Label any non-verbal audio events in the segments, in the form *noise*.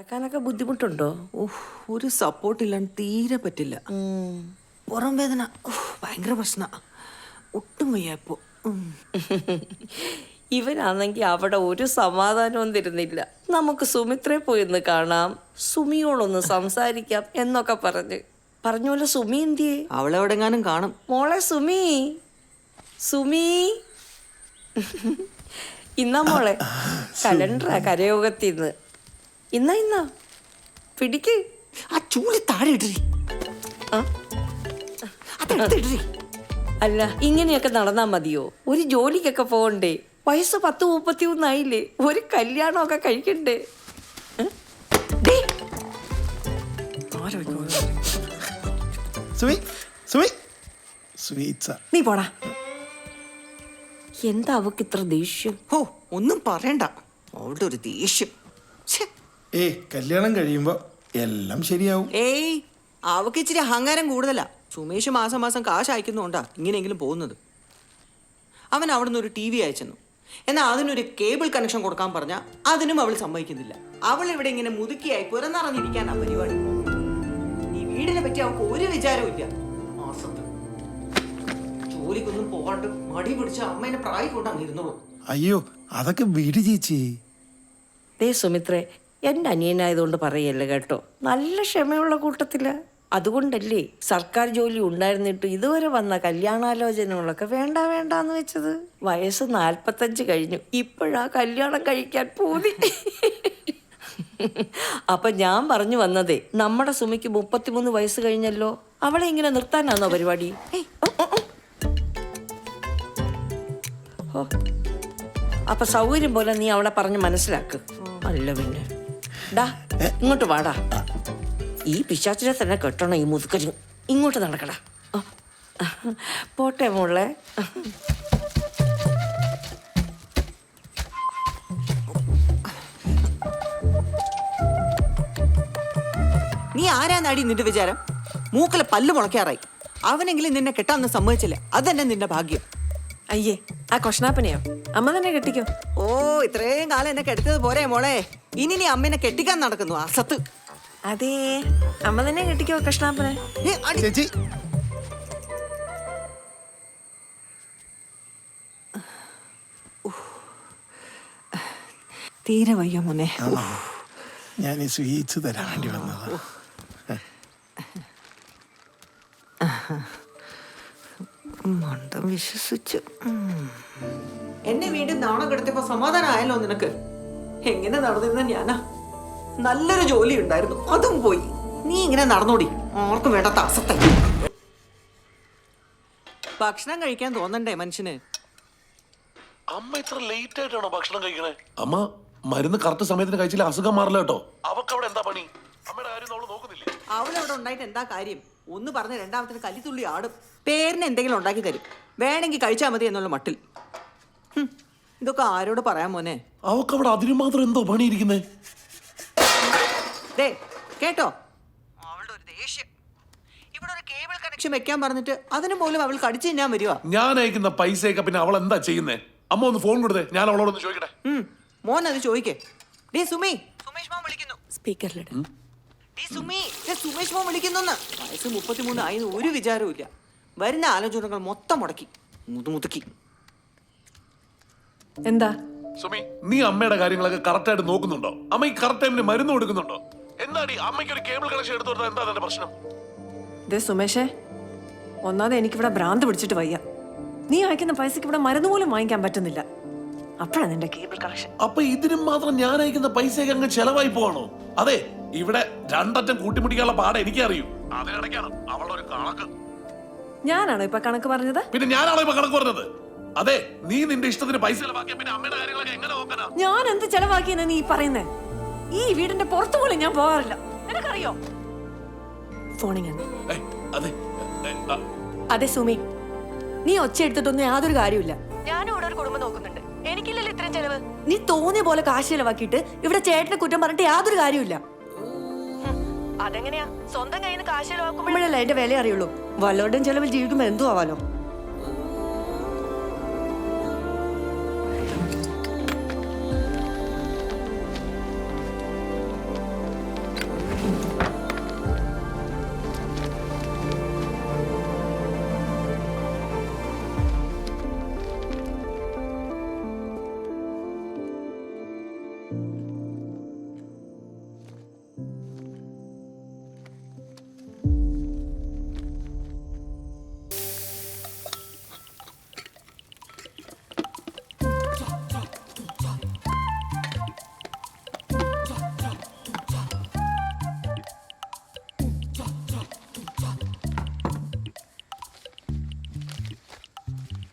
നടക്കാനൊക്കെ ബുദ്ധിമുട്ടുണ്ടോ? ഒരു സപ്പോർട്ട് ഇല്ലാണ്ട് തീരെ പറ്റില്ല. പുറം വേദന ഭയങ്കര പ്രശ്ന. ഒട്ടും വയ്യ ഇപ്പോ. ഉം. ഇവനാണെങ്കിൽ അവിടെ ഒരു സമാധാനവും തരുന്നില്ല. നമുക്ക് സുമിത്രയെ പോയി ഒന്ന് കാണാം. സുമിയോടൊന്ന് സംസാരിക്കാം എന്നൊക്കെ പറഞ്ഞ്. പറഞ്ഞോലെ സുമി എന്തിയെ? അവളെവിടെങ്ങാനും കാണും. മോളെ സുമി. സുമി. ഇന്നാ മോളെ. കലണ്ടറാ കരയോഗത്തിന്ന്. ഇന്നാ ഇന്നാ. പിടിക്ക്. ആ ചൂൽ താഴെ ഇടറി. അതെടുത്തിടറി അല്ല ഇങ്ങനെയൊക്കെ നടന്നാ മതിയോ? ഒരു ജോലിക്കൊക്കെ പോകണ്ടേ വയസ്സ് പത്ത് മുപ്പത്തി ഒന്നായില്ലേ ഒരു കല്യാണമൊക്കെ കഴിക്കണ്ടേ? നീ പോടാ. എന്താ അവക്ക് ഇത്ര ദേഷ്യം? ഓ ഒന്നും പറയണ്ട. അവളുടെ ഒരു ദേഷ്യം. ഏ കല്യാണം കഴിയുമ്പോ എല്ലാം ശരിയാവും. ഏയ് അവക്ക് ഇച്ചിരി അഹങ്കാരം കൂടുതലാ. സുമേഷ് മാസം മാസം കാശ് അയക്കുന്നുണ്ടാ ഇങ്ങനെയെങ്കിലും പോകുന്നത്. അവൻ അവിടുന്ന് ഒരു ടി വി അയച്ചെന്നു. എന്നാൽ അതിനൊരു കേബിൾ കണക്ഷൻ കൊടുക്കാൻ പറഞ്ഞ അതിനും അവൾ സമ്മതിക്കുന്നില്ല. അവൾ ഇവിടെ ഇങ്ങനെ മുതുക്കിയായി പുറന്നറിഞ്ഞിരിക്കാനാ പരിപാടി. ഈ വീടിനെ പറ്റി അവൾക്ക് ഒരു വിചാരവും ഇല്ല. മാസത്ത് ജോലിക്കൊന്നും പോകാണ്ട് മടി പിടിച്ച അമ്മേനെ പ്രായം കൊണ്ട് അങ്ങ് ഇരുന്നോളൂ. അയ്യോ അതൊക്കെ വീട് ചേച്ചി. ദേ സുമിത്രേ എന്റെ അനിയനായതുകൊണ്ട് പറയല്ല കേട്ടോ. നല്ല ക്ഷമയുള്ള കൂട്ടത്തിൽ. അതുകൊണ്ടല്ലേ സർക്കാർ ജോലി ഉണ്ടായിരുന്നിട്ട് ഇതുവരെ വന്ന കല്യാണാലോചനകളൊക്കെ വേണ്ട വേണ്ട എന്ന് വെച്ചത്? വയസ്സ് നാൽപ്പത്തഞ്ച് കഴിഞ്ഞു. ഇപ്പോഴാ കല്യാണം കഴിക്കാൻ പോതി അപ്പൊ ഞാൻ പറഞ്ഞു വന്നതേ നമ്മുടെ സുമിക്ക് മുപ്പത്തിമൂന്ന് വയസ്സ് കഴിഞ്ഞല്ലോ. അവളെ ഇങ്ങനെ നിർത്താനാണോ പരിപാടി. അപ്പൊ സൗകര്യം പോലെ നീ അവളെ പറഞ്ഞ് മനസ്സിലാക്ക്. അല്ല പിന്നെ. ഡാ ഇങ്ങോട്ട് വാടാ. ഈ പിശാച്ചിനെ തന്നെ കെട്ടണം ഈ മുതുക്കരി ഇങ്ങോട്ട് നടക്കടാ. പോട്ടെ മോളെ. നീ ആരാന്നാടി നിന്റെ വിചാരം? മൂക്കലെ പല്ല് മുളയ്ക്കാറായി. അവനെങ്കിലും നിന്നെ കെട്ടാന്ന് സമ്മതിച്ചില്ല? അതന്നെ നിന്റെ ഭാഗ്യം. അയ്യേ ആ കൊഷ്ണാപ്പനെയോ? അമ്മ തന്നെ കെട്ടിക്കോ. ഓ ഇത്രയും കാലം എന്നെ കെട്ടിച്ചത് പോരെ മോളെ. ഇനി നീ അമ്മേനെ കെട്ടിക്കാൻ നടക്കുന്നു ആ സത്ത്. അതേ അമ്മ തന്നെ കെട്ടിക്കോ കൃഷ്ണാപ്പനെ. ഏ, അടി. ചേച്ചി. തീരെ വയ്യ മോനെ. ഞാൻ ഈ സ്വീറ്റ്സ് തരാൻ വേണ്ടി വന്നതാ. മണ്ടം വിശ്വസിച്ചു. എന്നെ വീണ്ടും നാണം കിടത്തിയപ്പോ സമാധാനമായല്ലോ നിനക്ക്? എങ്ങനെ നടന്നിരുന്ന ഞാനാ? നല്ലൊരു ജോലി ഉണ്ടായിരുന്നു അതും പോയി. നീ ഇങ്ങനെ നടന്നോടി ആർക്കും വേണ്ടാത്ത അസത്ത ഭക്ഷണം കഴിക്കാൻ തോന്നണ്ടേ മനുഷ്യന്? അമ്മ ഇത്ര ലേറ്റ് ആയിട്ടാണോ ഭക്ഷണം കഴിക്കണേ? അമ്മ മരുന്ന് കറക്റ്റ് സമയത്തിന് കഴിച്ചില്ല അസുഖം മാറില്ല കേട്ടോ. അവക്ക് അവിടെ എന്താ പണി? അമ്മയുടെ കാര്യം അവൾ നോക്കുന്നില്ലേ? അവളവിടെ ഉണ്ടായിട്ട് എന്താ കാര്യം? ഒന്ന് പറഞ്ഞ് രണ്ടാമത്തിന് തുള്ളി ആടും. പേരിന് എന്തെങ്കിലും ഉണ്ടാക്കി തരും. വേണമെങ്കിൽ കഴിച്ചാൽ മതി എന്നുള്ള മട്ടിൽ. ഇതൊക്കെ ആരോട് പറയാൻ മോനെ? അവക്ക് അവിടെ അതിന് മാത്രം എന്തോ പണിയിരിക്കുന്നേ? ദേ കേട്ടോ? അവളുടെ ഒരു ദേഷ്യം. ഇവിടെ ഒരു കേബിൾ കണക്ഷൻ വെക്കാൻ പറഞ്ഞിട്ട് അതിന് പോലും അവൾ കടിച്ചു ഞാൻ വരുവാ. ഞാൻ അയക്കുന്ന പൈസയൊക്കെ പിന്നെ അവൾ എന്താ ചെയ്യുന്നേ? അമ്മ ഒന്ന് ഫോൺ കൊടുത്തേ ഞാൻ അവളോടൊന്ന് ചോദിക്കട്ടെ. മോൻ അത് ചോദിക്കേ. ഡേ സുമി. സുമേഷ് മോൻ വിളിക്കുന്നു. സുമേഷ് മോൻ വിളിക്കുന്നു വയസ്സ് മുപ്പത്തിമൂന്ന് ആയി ഒരു വിചാരവും ഇല്ല. വരുന്ന ആലോചനകൾ മൊത്തം മുടക്കി മുതുമുതുക്കി എന്താ? സുമി നീ അമ്മയുടെ കാര്യങ്ങളൊക്കെ കറക്റ്റ് ആയിട്ട് നോക്കുന്നുണ്ടോ? അമ്മ ഈ കറക്റ്റ് ടൈമിന് മരുന്ന് കൊടുക്കുന്നുണ്ടോ? എന്താടി അമ്മയ്ക്ക് ഒരു കേബിൾ കണക്ഷൻ എടുത്തു കൊടുത്താൽ എന്താ അതിന്റെ പ്രശ്നം? ദേ സുമേഷേ ഒന്നാമത് എനിക്കിവിടെ ഭ്രാന്ത് പിടിച്ചിട്ട് വയ്യ. നീ അയക്കുന്ന പൈസക്ക് ഇവിടെ മരുന്ന് പോലും വാങ്ങിക്കാൻ പറ്റുന്നില്ല. അപ്പോഴാ നിന്റെ കേബിൾ കണക്ഷൻ അപ്പൊ ഇതിനും മാത്രം ഞാൻ അയക്കുന്ന പൈസയൊക്കെ അങ്ങ് ചെലവായി പോവാണോ? അതെ ഇവിടെ രണ്ടറ്റം കൂട്ടിമുടിക്കാനുള്ള പാടം എനിക്കറിയൂ. അതിനിടയ്ക്കാണ് അവളുടെ ഒരു കണക്ക്. ഞാനാണോ ഇപ്പൊ കണക്ക് പറഞ്ഞത്? പിന്നെ ഞാനാണോ ഇപ്പൊ കണക്ക് പറഞ്ഞത്? അതെ നീ നിന്റെ ഇഷ്ടത്തിന് പൈസ ചെലവാക്കിയ പിന്നെ അമ്മയുടെ കാര്യങ്ങളൊക്കെ എങ്ങനെ നോക്കാനാ? ഞാൻ എന്ത് ചെലവാക്കിയെന്ന് നീ പറയുന്നേ? ഈ വീടിന്റെ പുറത്തു പോലും ഞാൻ പോകാറില്ല. നിനക്കറിയോ? ഫോണിങ് അതെ അതെ സുമി. നീ ഒച്ച എടുത്തിട്ടൊന്നും യാതൊരു കാര്യമില്ല ഞാനും ഇവിടെ ഒരു കുടുംബം നോക്കുന്നുണ്ട്. ചെലവ് നീ തോന്നിയ പോലെ കാശ് ചെലവാക്കിയിട്ട് ഇവിടെ ചേട്ടനെ കുറ്റം പറഞ്ഞിട്ട് യാതൊരു കാര്യമില്ല അതെങ്ങനെയാ? സ്വന്തം കയ്യിൽ നിന്ന് കാശ് ചെലവാക്കുമ്പോഴല്ലേ അതിന്റെ വില അറിയുള്ളൂ. വല്ലവരുടെയും ചെലവിൽ ജീവിക്കുമ്പോ എന്തു ആവാലോ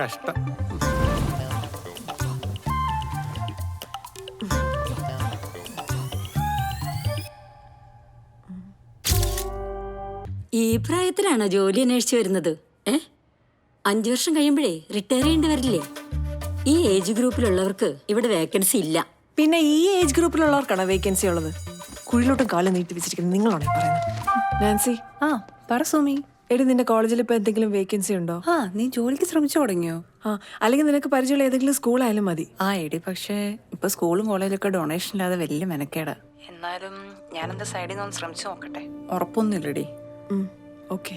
കഷ്ടം. ഈ പ്രായത്തിലാണോ ജോലി അന്വേഷിച്ചു വരുന്നത്? ഏ? അഞ്ചു വർഷം കഴിയുമ്പോഴേ റിട്ടയർ ചെയ്യേണ്ടി വരില്ലേ? ഈ ഏജ് ഗ്രൂപ്പിലുള്ളവർക്ക് ഇവിടെ വേക്കൻസി ഇല്ല. പിന്നെ ഈ ഏജ് ഗ്രൂപ്പിലുള്ളവർക്കാണ് വേക്കൻസി ഉള്ളത്? കുഴിലോട്ടും കാലം നീട്ടി വെച്ചിരിക്കുന്നത് നിങ്ങളാണ് പറയുന്നത്? നാൻസി. ആ പറ സുമി. എടി നിന്റെ കോളേജിൽ ഇപ്പൊ എന്തെങ്കിലും വേക്കൻസി ഉണ്ടോ? ആ നീ ജോലിക്ക് ശ്രമിച്ചു തുടങ്ങിയോ? ആ അല്ലെങ്കിൽ നിനക്ക് പരിചയമുള്ള ഏതെങ്കിലും സ്കൂളായാലും മതി. ആ എടി പക്ഷേ ഇപ്പൊ സ്കൂളും കോളേജൊക്കെ ഡൊണേഷൻ ഇല്ലാതെ വലിയ മെനക്കേടാ. എന്നാലും ഞാൻ എന്റെ സൈഡിൽ നിന്ന് ഒന്ന് ശ്രമിച്ചു നോക്കട്ടെ. ഉറപ്പൊന്നുമില്ലടി. Okay.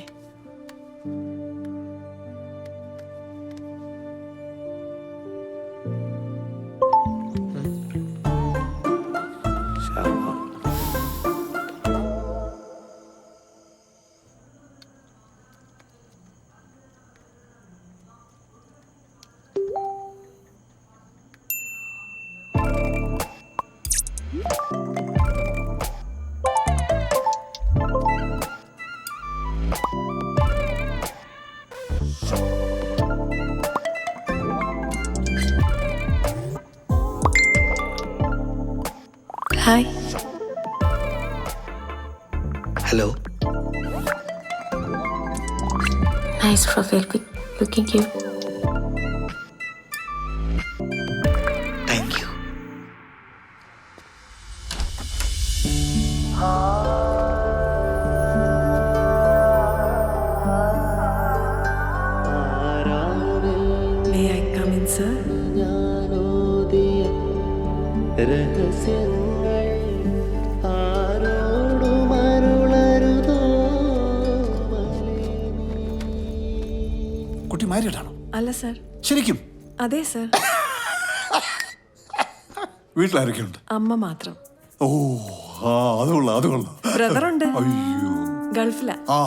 hi hello nice profile looking cute thank you may I come in sir കുട്ടി അല്ല സർ. ശരിക്കും? അതെ സർ. വീട്ടിലാരൊക്കെയുണ്ട്? അമ്മ മാത്രം. ഓ ആ അത് കൊള്ളാം അത് കൊള്ളാം. ബ്രദറുണ്ട്. അയ്യോ. ഗൾഫിലാ. ആ.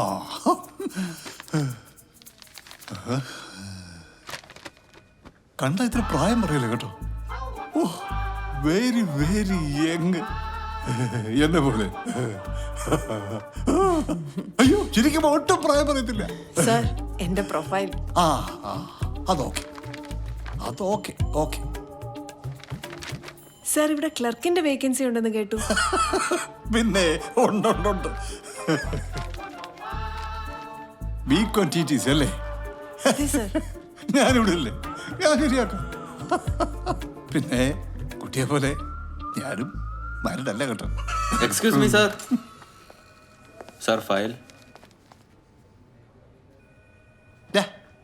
കണ്ട ഇത്ര പ്രായം പറയല്ലേ കേട്ടോ? ഓ വെരി വെരി യങ് എന്നെ പോലെ. അയ്യോ ശരിക്കും ഒട്ടും പ്രായം പറയത്തില്ല. സർ എന്റെ പ്രൊഫൈൽ. ആ ആ. അതോക്കെ. അത് ഓക്കെ. ഓക്കെ സർ ഇവിടെ ക്ലർക്കിന്റെ വേക്കൻസി ഉണ്ടെന്ന് കേട്ടു. *laughs* പിന്നെ ഉണ്ട് ഉണ്ട് ഉണ്ട്. ബി ക്വാണ്ടിറ്റീസ് അല്ലേ? അതെ സർ. *laughs* ഞാനിവിടെ ഇല്ലേ? ഞാൻ ശരിയാക്കാം *laughs* പിന്നെ കുട്ടിയെ പോലെ ഞാനും മാരിഡല്ല കേട്ടോ. Excuse me sir sir file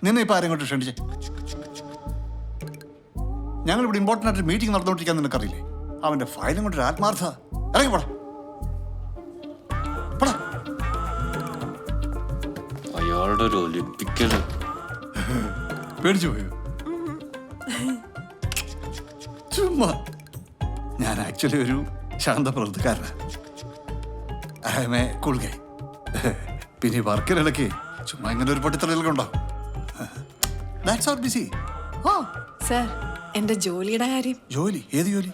നിന്നെ ഇപ്പം ആരെയും കൊണ്ട് ക്ഷണിച്ചേ? ഞങ്ങൾ ഇവിടെ ഇമ്പോർട്ടന്റ് ആയിട്ട് മീറ്റിംഗ് നടന്നുകൊണ്ടിരിക്കാൻ നിനക്കറിയില്ലേ അവന്റെ ഫയലും കൊണ്ടൊരു ആത്മാർത്ഥ. ഇറങ്ങി പോടാ. അയാളുടെ ഒരു ഒലിപ്പിക്കൽ പേടിച്ചു പോയോ? ചുമ്മാ. ഞാൻ ആക്ച്വലി ഒരു ശാന്ത പ്രവൃത്തിക്കാരനാണ് I'm a cool guy പിന്നെ വർക്കിനിടയ്ക്ക് ചുമ്മാ ഇങ്ങനെ ഒരു പൊട്ടിത്തെറിയലൊക്കെ ഉണ്ടാവും that's our busy oh sir എന്റെ ജോലിയുടെ കാര്യം. ജോലി? ഏത് ജോലി?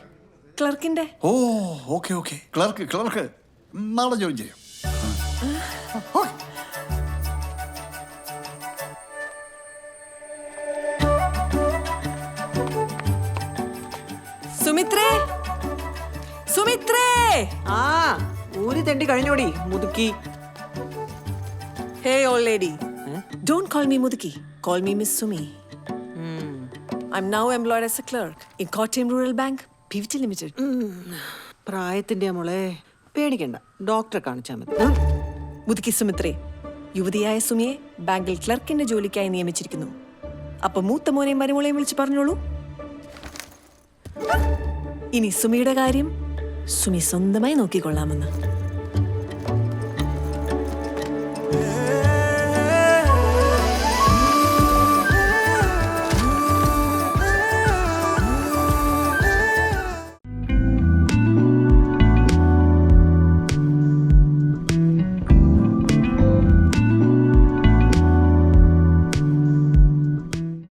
ക്ലർക്കിന്റെ. ഓ ഓക്കെ ഓക്കെ. Clerk clerk. നാളെ ജോയിൻ ചെയ്യാം. സുമിത്രേ സുമിത്രേ. ആ ഊരി തെണ്ടി കഴിഞ്ഞോടി മുതുക്കി. Hey old lady don't call me മുതുക്കി. Call me Miss Sumi. Am now employed as a clerk in Kottayam rural bank P V T limited പ്രായത്തിന്റെ മോളെ. പേടിക്കണ്ട. ഡോക്ടറെ കാണിച്ചാൽ മതി. ഉം. മുതുക്കി സുമിത്രേ യുവതിയായ സുമിയെ ബാങ്കിൽ ക്ലർക്കിന്റെ ജോലിക്കായി നിയമിച്ചിരിക്കുന്നു. അപ്പൊ മൂത്ത മോനെയും മരുമോളെയും വിളിച്ച് പറഞ്ഞോളൂ. ഇനി സുമിയുടെ കാര്യം സുമി സ്വന്തമായി നോക്കിക്കൊള്ളാമെന്ന്.